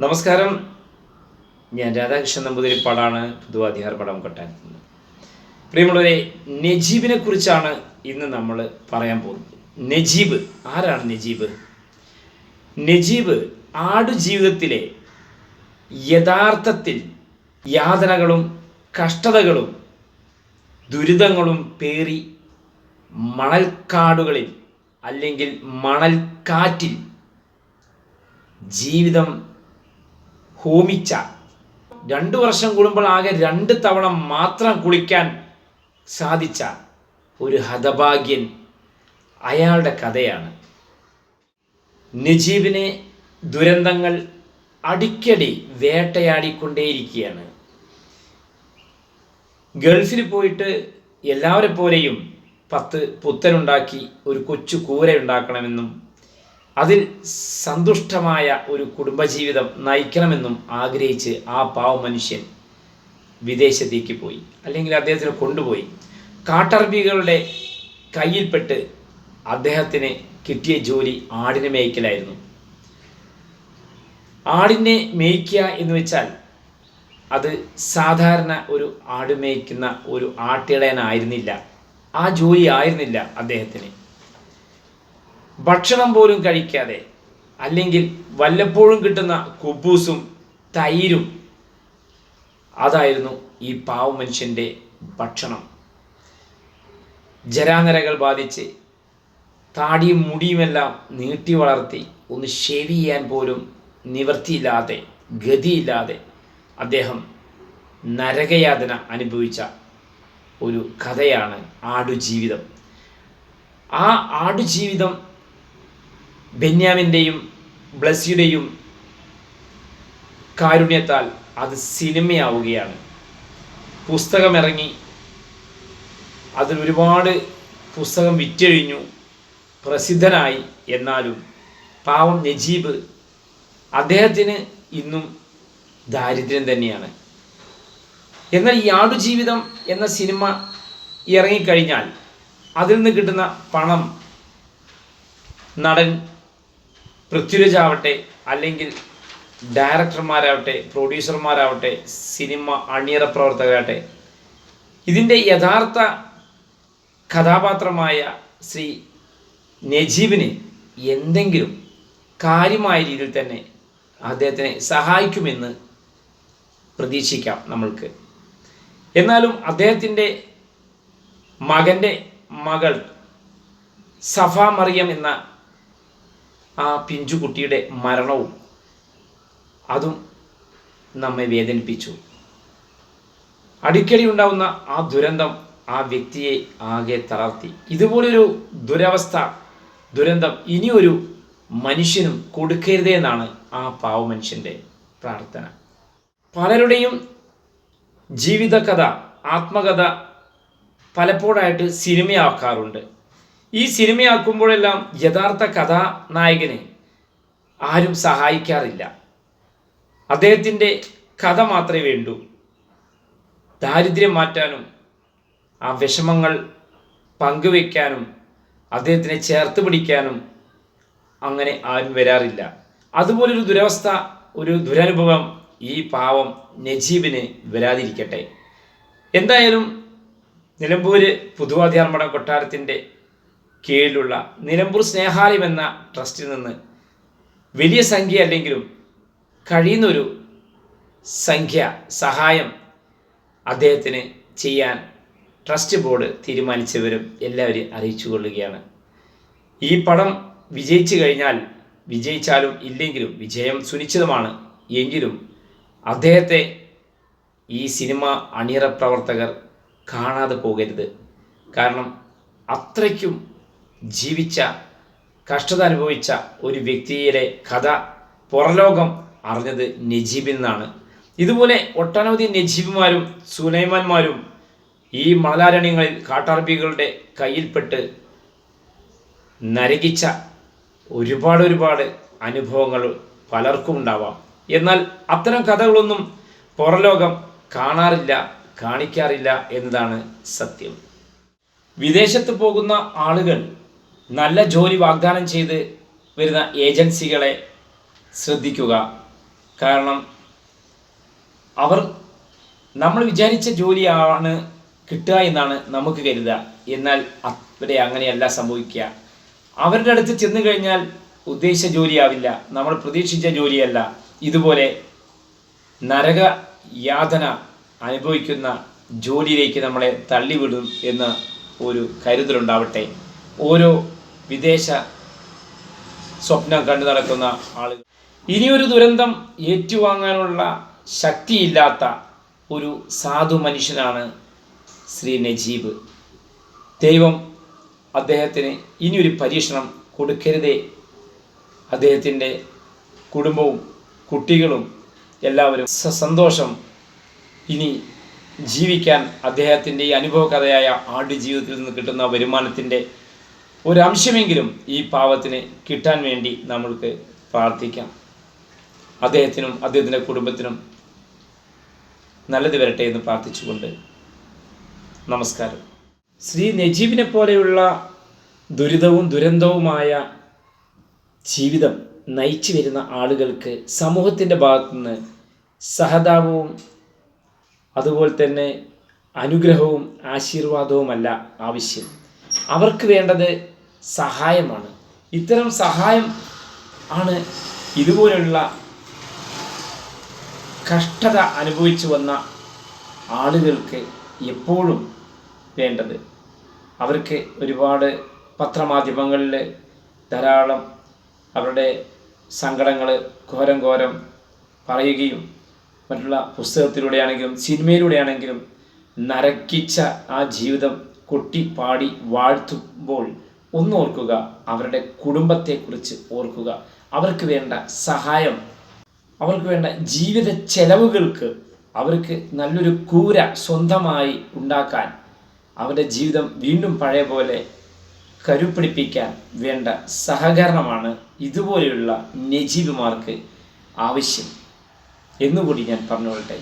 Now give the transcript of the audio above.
നമസ്കാരം. ഞാൻ രാധാകൃഷ്ണൻ നമ്പൂതിരിപ്പാടാണ് പുതുവാധികാർ പടം കൊട്ടാൻ പ്രിയമുള്ളവരെ നജീബിനെ കുറിച്ചാണ് ഇന്ന് നമ്മൾ പറയാൻ പോകുന്നത്. നജീബ്. ആരാണ് നജീബ്? നജീബ് ആടു ജീവിതത്തിലെ യഥാർത്ഥത്തിൽ യാതനകളും കഷ്ടതകളും ദുരിതങ്ങളും പേറി മണൽക്കാടുകളിൽ അല്ലെങ്കിൽ മണൽക്കാറ്റിൽ ജീവിതം ഹോമിച്ച രണ്ടു വർഷം കൂടുമ്പോൾ ആകെ രണ്ട് തവണ മാത്രം കുളിക്കാൻ സാധിച്ച ഒരു ഹതഭാഗ്യൻ അയാളുടെ കഥയാണ്. നജീബിനെ ദുരന്തങ്ങൾ അടിക്കടി വേട്ടയാടിക്കൊണ്ടേയിരിക്കുകയാണ്. ഗൾഫിൽ പോയിട്ട് എല്ലാവരെ പോലെയും പത്ത് പുത്തനുണ്ടാക്കി ഒരു കൊച്ചു കൂര ഉണ്ടാക്കണമെന്നും അതിൽ സന്തുഷ്ടമായ ഒരു കുടുംബജീവിതം നയിക്കണമെന്നും ആഗ്രഹിച്ച് ആ പാവ മനുഷ്യൻ വിദേശത്തേക്ക് പോയി. അല്ലെങ്കിൽ അദ്ദേഹത്തിന് കൊണ്ടുപോയി. കാട്ടർബികളുടെ കയ്യിൽപ്പെട്ട് അദ്ദേഹത്തിന് കിട്ടിയ ജോലി ആടിനെ മേയ്ക്കലായിരുന്നു. ആടിനെ മേയ്ക്കുക എന്ന് വെച്ചാൽ അത് സാധാരണ ഒരു ആട് മേയ്ക്കുന്ന ഒരു ആട്ടിടയനായിരുന്നില്ല. ആ ജോലി ആയിരുന്നില്ല അദ്ദേഹത്തിന്. ഭക്ഷണം പോലും കഴിക്കാതെ അല്ലെങ്കിൽ വല്ലപ്പോഴും കിട്ടുന്ന കുബൂസും തൈരും അതായിരുന്നു ഈ പാവ മനുഷ്യന്റെ ഭക്ഷണം. ജരാനരകൾ ബാധിച്ച് താടിയും മുടിയുമെല്ലാം നീട്ടി വളർത്തി ഒന്ന് ഷേവ് ചെയ്യാൻ പോലും നിവൃത്തിയില്ലാതെ ഗതിയില്ലാതെ അദ്ദേഹം നരകയാതന അനുഭവിച്ച ഒരു കഥയാണ് ആടുജീവിതം. ആ ആടുജീവിതം ബെന്യാമിന്റെയും ബ്ലസ്സിയുടെയും കാരുണ്യത്താൽ അത് സിനിമയാവുകയാണ്. പുസ്തകമിറങ്ങി അതിൽ ഒരുപാട് പുസ്തകം വിറ്റഴിഞ്ഞു പ്രസിദ്ധനായി എന്നാലും പാവം നജീബ് അദ്ദേഹത്തിന് ഇന്നും ദാരിദ്ര്യം തന്നെയാണ്. എന്നാൽ ഈ ആടുജീവിതം എന്ന സിനിമ ഇറങ്ങിക്കഴിഞ്ഞാൽ അതിൽ നിന്ന് കിട്ടുന്ന പണം നടൻ പൃഥ്വിരാജ് ആവട്ടെ അല്ലെങ്കിൽ ഡയറക്ടർമാരാവട്ടെ പ്രൊഡ്യൂസർമാരാവട്ടെ സിനിമ അണിയറ പ്രവർത്തകരാവട്ടെ. ഇതിന്റെ യഥാർത്ഥ കഥാപാത്രമായ ശ്രീ നജീബിന് എന്തെങ്കിലും കാര്യമായ രീതിയിൽ തന്നെ അദ്ദേഹത്തിനെ സഹായിക്കുമെന്ന് പ്രതീക്ഷിക്കാം നമ്മൾക്ക്. എന്നാലും അദ്ദേഹത്തിന്റെ മകന്റെ മകൾ സഫ മറിയം എന്ന ആ പിഞ്ചുകുട്ടിയുടെ മരണവും അതും നമ്മെ വേദനിപ്പിച്ചു. അടിക്കടി ഉണ്ടാവുന്ന ആ ദുരന്തം ആ വ്യക്തിയെ ആകെ തളർത്തി. ഇതുപോലൊരു ദുരവസ്ഥ ദുരന്തം ഇനിയൊരു മനുഷ്യനും കൊടുക്കരുതേ എന്നാണ് ആ പാവ മനുഷ്യന്റെ പ്രാർത്ഥന. പലരുടെയും ജീവിതകഥ ആത്മകഥ പലപ്പോഴായിട്ട് സിനിമയാക്കാറുണ്ട്. ഈ സിനിമയാക്കുമ്പോഴെല്ലാം യഥാർത്ഥ കഥാനായകനെ ആരും സഹായിക്കാറില്ല. അദ്ദേഹത്തിന്റെ കഥ മാത്രമേ വേണ്ടൂ. ദാരിദ്ര്യം മാറ്റാനും ആ വിഷമങ്ങൾ പങ്കുവെക്കാനും അദ്ദേഹത്തിനെ ചേർത്ത് പിടിക്കാനും അങ്ങനെ ആരും വരാറില്ല. അതുപോലൊരു ദുരവസ്ഥ ഒരു ദുരനുഭവം ഈ പാവം നജീബിന് വരാതിരിക്കട്ടെ. എന്തായാലും നിലമ്പൂര് പുതുവാധ്യാർമഠം കൊട്ടാരത്തിന്റെ കീഴിലുള്ള നിലമ്പൂർ സ്നേഹാലയം എന്ന ട്രസ്റ്റിൽ നിന്ന് വലിയ സംഖ്യ അല്ലെങ്കിലും കഴിയുന്നൊരു സംഖ്യ സഹായം അദ്ദേഹത്തിന് ചെയ്യാൻ ട്രസ്റ്റ് ബോർഡ് തീരുമാനിച്ചവരും എല്ലാവരെയും അറിയിച്ചു കൊള്ളുകയാണ്. ഈ പടം വിജയിച്ചു കഴിഞ്ഞാൽ വിജയിച്ചാലും ഇല്ലെങ്കിലും വിജയം സുനിശ്ചിതമാണ് എങ്കിലും അദ്ദേഹത്തെ ഈ സിനിമ അണിയറ പ്രവർത്തകർ കാണാതെ പോകരുത്. കാരണം അത്രയ്ക്കും ജീവിച്ച കഷ്ടത അനുഭവിച്ച ഒരു വ്യക്തിയുടെ കഥ പുറലോകം അറിഞ്ഞത് നജീബിൽ നിന്നാണ് ഇതുപോലെ ഒട്ടനവധി നജീബുമാരും സുലൈമാന്മാരും ഈ മണലാരണ്യങ്ങളിൽ കാട്ടാർബികളുടെ കയ്യിൽപ്പെട്ട് നരകിച്ച ഒരുപാട് ഒരുപാട് അനുഭവങ്ങൾ പലർക്കും ഉണ്ടാവാം. എന്നാൽ അത്തരം കഥകളൊന്നും പുറലോകം കാണാറില്ല കാണിക്കാറില്ല എന്നതാണ് സത്യം. വിദേശത്ത് പോകുന്ന ആളുകൾ നല്ല ജോലി വാഗ്ദാനം ചെയ്ത് വരുന്ന ഏജൻസികളെ ശ്രദ്ധിക്കുക. കാരണം അവർ നമ്മൾ വിചാരിച്ച ജോലിയാണ് കിട്ടുക എന്നാണ് നമുക്ക് കരുതുക. എന്നാൽ അവിടെ അങ്ങനെയല്ല സംഭവിക്കുക. അവരുടെ അടുത്ത് ചെന്ന് കഴിഞ്ഞാൽ ഉദ്ദേശിച്ച ജോലിയാവില്ല. നമ്മൾ പ്രതീക്ഷിച്ച ജോലിയല്ല. ഇതുപോലെ നരക യാതന അനുഭവിക്കുന്ന ജോലിയിലേക്ക് നമ്മളെ തള്ളിവിടും എന്ന ഒരു കരുതലുണ്ടാവട്ടെ. ഓരോ വിദേശ സ്വപ്നം കണ്ടു നടക്കുന്ന ആളുകൾ. ഇനിയൊരു ദുരന്തം ഏറ്റുവാങ്ങാനുള്ള ശക്തിയില്ലാത്ത ഒരു സാധു മനുഷ്യനാണ് ശ്രീ നജീബ്. ദൈവം അദ്ദേഹത്തിന് ഇനിയൊരു പരീക്ഷണം കൊടുക്കരുതേ. അദ്ദേഹത്തിന്റെ കുടുംബവും കുട്ടികളും എല്ലാവരും സന്തോഷം ഇനി ജീവിക്കാൻ അദ്ദേഹത്തിന്റെ ഈ അനുഭവ കഥയായ ആട് ജീവിതത്തിൽ നിന്ന് കിട്ടുന്ന വരുമാനത്തിന്റെ ഒരംശമെങ്കിലും ഈ പാവത്തിന് കിട്ടാൻ വേണ്ടി നമ്മൾക്ക് പ്രാർത്ഥിക്കാം. അദ്ദേഹത്തിനും അദ്ദേഹത്തിന്റെ കുടുംബത്തിനും നല്ലത് വരട്ടെ എന്ന് പ്രാർത്ഥിച്ചുകൊണ്ട് നമസ്കാരം. ശ്രീ നജീബിനെ പോലെയുള്ള ദുരിതവും ദുരന്തവുമായ ജീവിതം നയിച്ചു വരുന്ന ആളുകൾക്ക് സമൂഹത്തിന്റെ ഭാഗത്തുനിന്ന് സഹതാപവും അതുപോലെ തന്നെ അനുഗ്രഹവും ആശീർവാദവുമല്ല ആവശ്യം. അവർക്ക് വേണ്ടത് സഹായമാണ്. ഇത്തരം സഹായം ആണ് ഇതുപോലെയുള്ള കഷ്ടത അനുഭവിച്ചു വന്ന ആളുകൾക്ക് എപ്പോഴും വേണ്ടത്. അവർക്ക് ഒരുപാട് പത്രമാധ്യമങ്ങളിൽ ധാരാളം അവരുടെ സങ്കടങ്ങൾ ഘോരം ഘോരം പറയുകയും മറ്റുള്ള പുസ്തകത്തിലൂടെയാണെങ്കിലും സിനിമയിലൂടെയാണെങ്കിലും നരക്കിച്ച ആ ജീവിതം കൊട്ടി പാടി വാഴ്ത്തുമ്പോൾ ഒന്നോർക്കുക അവരുടെ കുടുംബത്തെക്കുറിച്ച് ഓർക്കുക. അവർക്ക് വേണ്ട സഹായം അവർക്ക് വേണ്ട ജീവിത ചെലവുകൾക്ക് അവർക്ക് നല്ലൊരു കൂര സ്വന്തമായി ഉണ്ടാക്കാൻ അവരുടെ ജീവിതം വീണ്ടും പഴയ പോലെ കരുപ്പിടിപ്പിക്കാൻ വേണ്ട സഹകരണമാണ് ഇതുപോലെയുള്ള നജീബുമാർക്ക് ആവശ്യം. എന്നുകൂടി ഞാൻ പറഞ്ഞുകൊള്ളട്ടെ.